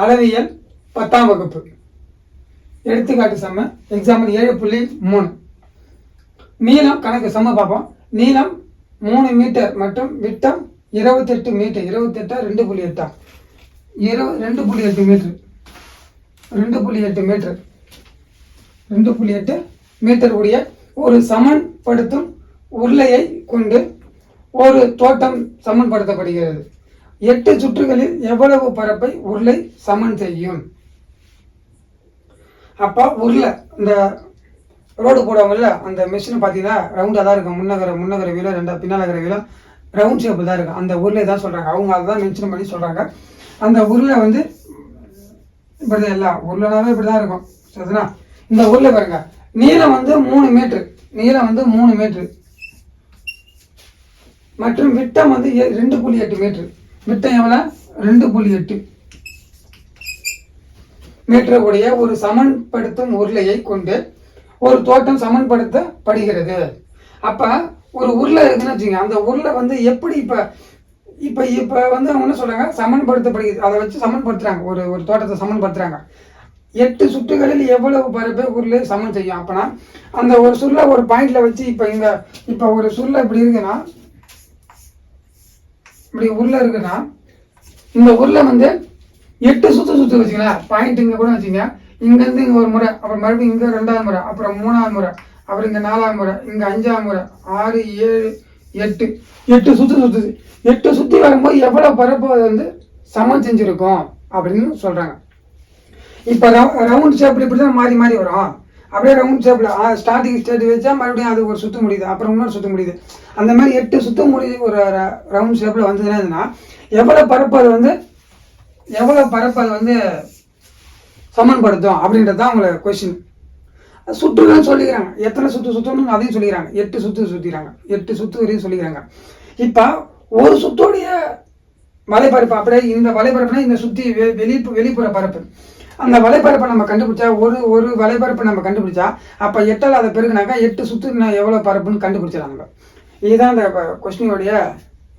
அளவியல் பத்தாம் வகுப்பு. எடுத்துக்காட்டு செம்ம. எக்ஸாம்பிள் ஏழு புள்ளி மூணு. நீளம் கணக்கு செம்ம பார்ப்போம். நீளம் மூணு மீட்டர் மற்றும் விட்டம் இருபத்தெட்டு மீட்டர். இருபத்தெட்டா ரெண்டு புள்ளி எட்டா? இரு ரெண்டு புள்ளி எட்டு மீட்டர். ரெண்டு புள்ளி எட்டு மீட்டர். ரெண்டு புள்ளி எட்டு மீட்டர் உடைய ஒரு சமன்படுத்தும் உருளையை கொண்டு ஒரு தோட்டம் சமன்படுத்தப்படுகிறது. எட்டு சுற்றுகளில் எவ்வளவு பரப்பை உருளை சமன் செய்யும்? அப்போ உருளை இந்த ரோடு போடுவாங்கல்ல அந்த மிஷின் பார்த்தீங்கன்னா ரவுண்டாக தான் இருக்கும். முன்னகர முன்னகர வீலம் ரெண்டா பின்னாலகர வீலம் ரவுண்ட் ஷேப்பில் தான் இருக்கும். அந்த உருளை தான் சொல்கிறாங்க அவங்க அதை தான் மென்ஷன் பண்ணி சொல்கிறாங்க அந்த உருளை வந்து இப்படி தான் எல்லாம் உருளைனாவே இப்படி தான் இருக்கும். சரிங்களா இந்த உருளை பாருங்க. நீளம் வந்து மூணு மீட்ரு நீளம் வந்து மூணு மீட்ரு மற்றும் விட்டம் வந்து எ- ரெண்டு புள்ளி எட்டு மீட்ரு விட்டம் எவ்வளோ? ரெண்டு புள்ளி எட்டு. மீட்டர் உடைய ஒரு சமன்படுத்தும் உருளையை கொண்டு ஒரு தோட்டம் சமன்படுத்தப்படுகிறது. அப்போ ஒரு உருளை இருக்குன்னு வச்சுங்க அந்த உருளை வந்து எப்படி இப்போ இப்போ இப்போ வந்து அவங்க என்ன சொல்கிறாங்க சமன்படுத்தப்படுகிறது. அதை வச்சு சமன்படுத்துகிறாங்க ஒரு ஒரு தோட்டத்தை சமன்படுத்துகிறாங்க எட்டு சுற்றுகளில் எவ்வளவு பரப்பை உருளை சமன் செய்யும்? அப்போனா அந்த ஒரு சுருளை ஒரு பாயிண்டில் வச்சு இப்போ இந்த இப்போ ஒரு சுருளை இப்படி இருக்குன்னா இப்படி உருளை இருக்குன்னா இந்த உருளை வந்து எட்டு சுத்து சுத்து வச்சுங்களேன் பாயிண்ட் இங்கே கூட வச்சுங்க இங்கேருந்து இங்கே ஒரு முறை அப்புறம் மறுபடியும் இங்கே ரெண்டாவது முறை அப்புறம் மூணாவது முறை அப்புறம் இங்கே நாலாவது முறை இங்கே அஞ்சாவது முறை ஆறு ஏழு எட்டு. எட்டு சுத்து சுத்துது எட்டு சுற்றி வரும்போது எவ்வளோ பரப்பு அது வந்து சமம் செஞ்சுருக்கும் அப்படின்னு சொல்கிறாங்க இப்போ ரவுண்ட் ஷேப் இப்படி தான் மாறி மாறி வரும். அப்படியே ரவுண்ட் ஷேப்பில் ஸ்டார்டிங் ஸ்டேஜ் வச்சா மறுபடியும் அது ஒரு சுத்த முடியுது அப்புறம் இன்னொரு சுத்த முடியுது. அந்த மாதிரி எட்டு சுத்த முடியுது ஒரு ரவுண்ட் ஷேப்பில் வந்ததுன்னா எவ்வளோ பரப்பு அது வந்து எவ்வளோ பரப்பு அது வந்து சமன்படுத்தும் அப்படின்றது தான் உங்களை கொஷின் சுற்றுலாம் சொல்லிக்கிறாங்க. எத்தனை சுற்று சுற்றணும் அதையும் சொல்லிக்கிறாங்க. எட்டு சுற்று சுற்றிக்கிறாங்க எட்டு சுற்று வரையும் சொல்லிக்கிறாங்க. இப்போ ஒரு சுத்தோடைய வலைப்பரப்பு அப்படியே இந்த வலைப்பரப்புனா இந்த சுற்றி வெ- வெளி வெளிப்புற பரப்பு. அந்த வலைப்பரப்பை நம்ம கண்டுபிடிச்சா ஒரு ஒரு வலைப்பரப்பை நம்ம கண்டுபிடிச்சா அப்போ எட்டால் அதை பெருகுனாக்கா எட்டு சுத்து நான் எவ்வளோ பரப்புன்னு கண்டுபிடிச்சிடலாம் நம்ம இதுதான் அந்த கொஸ்டினுடைய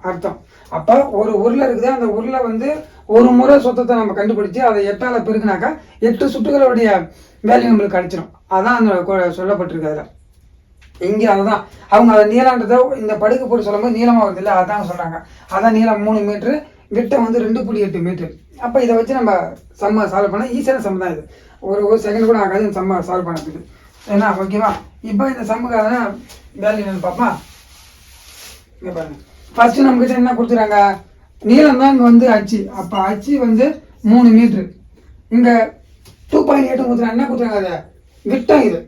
அர்த்தம். அப்போ ஒரு உருளை இருக்குது அந்த உருளை வந்து ஒரு முறை சுத்தத்தை நம்ம கண்டுபிடிச்சு அதை எட்டால் பெருகுனாக்கா எட்டு சுட்டுகளுடைய வேல்யூ நம்மளுக்கு கிடைச்சிடும் அதான் அந்த கொ- சொல்லப்பட்டிருக்கு அதில். இங்கே அதுதான் அவங்க அதை நீளன்றதை இந்த படுக்கை போட்டு சொல்லும்போது நீளமாக வருது இல்லை அதான் சொல்கிறாங்க அதான் நீளம் மூணு மீட்ரு விட்டம் வந்து ரெண்டு புள்ளி எட்டு மீட்ரு அப்போ இதை வச்சு நம்ம சம்ம சால்வ் பண்ணால் ஈஸியான சம் தான் இது. ஒரு ஒரு செகண்ட் கூட ஆகாது இந்த சம்ம சால்வ் பண்ணதுக்கு. ஏன்னா ஓகேவா இப்போ இந்த சம்முக்கான வேல்யூ என்னன்னு பார்ப்போம்? இங்கே பாருங்க. ஃபர்ஸ்ட் நமக்கு என்ன கொடுத்துறாங்க நீளம் தான் இங்கே வந்து அச்சு. அப்போ அச்சு வந்து மூணு மீட்ரு இங்கே டூ பாயிண்ட் எயிட் கொடுத்துறாங்க என்ன கொடுத்துறாங்க அதை? விட்டம் இது.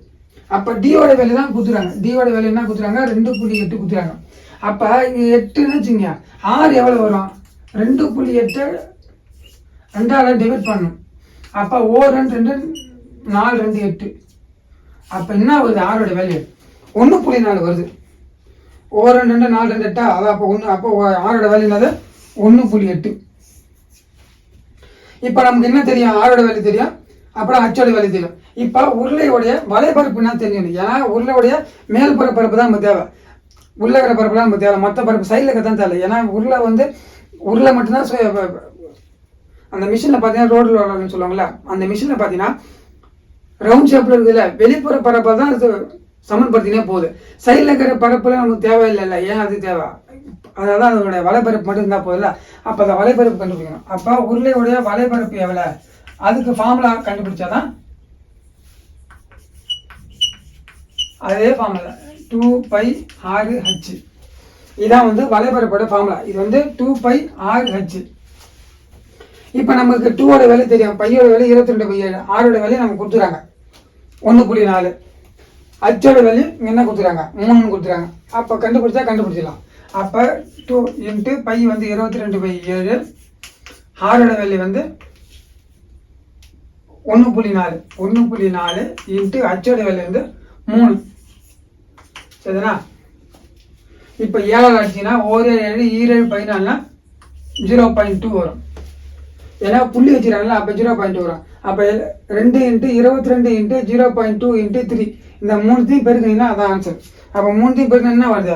அப்போ டியோட வேலை தான் கொடுத்துறாங்க டியோட வேலை என்ன கொடுத்துறாங்க ரெண்டு புள்ளி எட்டு கொடுத்துறாங்க அப்போ இங்கே எட்டுன்னு வச்சுங்க ஆறு எவ்வளோ வரும்? ரெண்டு புள்ளி எட்டு ரெண்டால் டிவைட் பண்ணும் அப்போ ஓ ரெண்டு ரெண்டு நாலு ரெண்டு எட்டு. அப்போ என்ன வருது ஆறோட வேல்யூ ஒன்று புள்ளி நாலு வருது. ஓ ரெண்டு ரெண்டு நாலு ரெண்டு எட்டா? அதான் அப்போ ஒன்று அப்போ ஆறோட வேல்யூ என்னது? ஒன்று புள்ளி எட்டு. இப்போ நமக்கு என்ன தெரியும்? ஆறோட வேல்யூ தெரியும். அப்புறம் அச்சோட வேல்யூ தெரியும். இப்போ உருளையோடைய வலைப்பரப்பு என்ன தெரியும்? ஏன்னா உருளையோடைய மேல் பரப்பரப்பு தான் நம்ம தேவை. உள்ள இருக்கிற பரப்பு தான் நமக்கு தேவை. மற்ற பரப்பு சைடில் இருக்க தான் தேவை. ஏன்னா உருளை வந்து உருளை மட்டும்தான் அந்த மிஷினில் பார்த்தீங்கன்னா ரோடில் ரோலர்னு சொல்லுவாங்கல்ல அந்த மிஷினில் பார்த்தீங்கன்னா ரவுண்ட் ஷேப்பில் இருக்குதுல்ல வெளிப்புற பரப்பை தான் அது சமன்படுத்தினே போகுது. சைடில் இருக்கிற பரப்பில் நமக்கு தேவையில்லை இல்லை ஏன் அது தேவை? அதாவது அதனுடைய வலைப்பரப்பு மட்டும் இருந்தால் போதில்ல. அப்போ அந்த வலைப்பரப்பு கண்டுபிடிக்கணும். அப்போ உருளையுடைய வலைப்பரப்பு எவ்வளோ அதுக்கு ஃபார்முலா கண்டுபிடிச்சாதான் அதே ஃபார்முலா டூ பை ஆறு ஹச் இதான் வந்து வலைபரப்போட ஃபார்முலா இது வந்து டூ பை ஆர் ஹச் இப்போ நமக்கு டூவோட விலை தெரியும். பையோட விலை இருபத்தி ரெண்டு பை ஏழு ஆறோட விலை நமக்கு கொடுத்துறாங்க. ஒன்று புள்ளி நாலு. அச்சோட விலை இங்க என்ன கொடுத்துறாங்க? மூணுன்னு கொடுத்துறாங்க. அப்போ கண்டுபிடிச்சா கண்டுபிடிச்சிடலாம். அப்போ டூ இன்ட்டு பை வந்து இருபத்தி ரெண்டு பை ஏழு ஆறோட விலை வந்து ஒன்று புள்ளி நாலு. ஒன்று புள்ளி நாலு இன்ட்டு அச்சோட விலை வந்து மூணு. சரிதானா? இப்போ ஏழை அடிச்சிங்கன்னா ஓரே ஏழு ஈரேழு பதினாலுனா ஜீரோ பாயிண்ட் டூ வரும். ஏன்னா புள்ளி வச்சுக்கிறாங்களா அப்போ ஜீரோ பாயிண்ட் வரும். அப்போ ரெண்டு இன்ட்டு இருபத்தி ரெண்டு into zero point two into three இந்த மூணுத்தையும் பெருக்கினீங்கன்னா அதான் ஆன்சர் அப்போ மூணுத்தையும் பெருக்கினா என்ன வருது?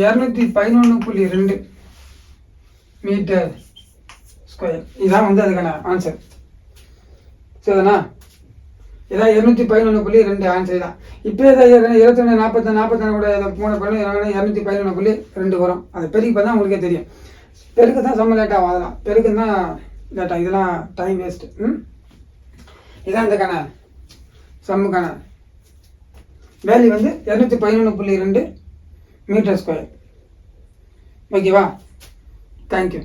இரநூத்தி பதினொன்று புள்ளி ரெண்டு மீட்டர் ஸ்கொயர் இதான் வந்து அதுக்கான ஆன்சர் சரிதானா? இதான் இரநூத்தி பதினொன்று புள்ளி ரெண்டு ஆன்சர் தான். இப்போ ஏதாவது இருபத்தி ரெண்டு நாற்பத்தி நாற்பத்தி கூட இதை மூணு பண்ணி இரநூத்தி பதினொன்று புள்ளி ரெண்டு வரும். அது பெருக்கி பார்த்தா உங்களுக்கே தெரியும். பெருக்கு தான் செம்ம லேட் அதெல்லாம். பெருக்கு தான் லேட்டாக இதெல்லாம் டைம் வேஸ்ட்டு ம்? இதான் இந்த இதுக்கான சம்முக்கான வேல்யூ வந்து இரநூத்தி பதினொன்று புள்ளி ரெண்டு மீட்டர் ஸ்கொயர் ஓகேவா தேங்க்யூ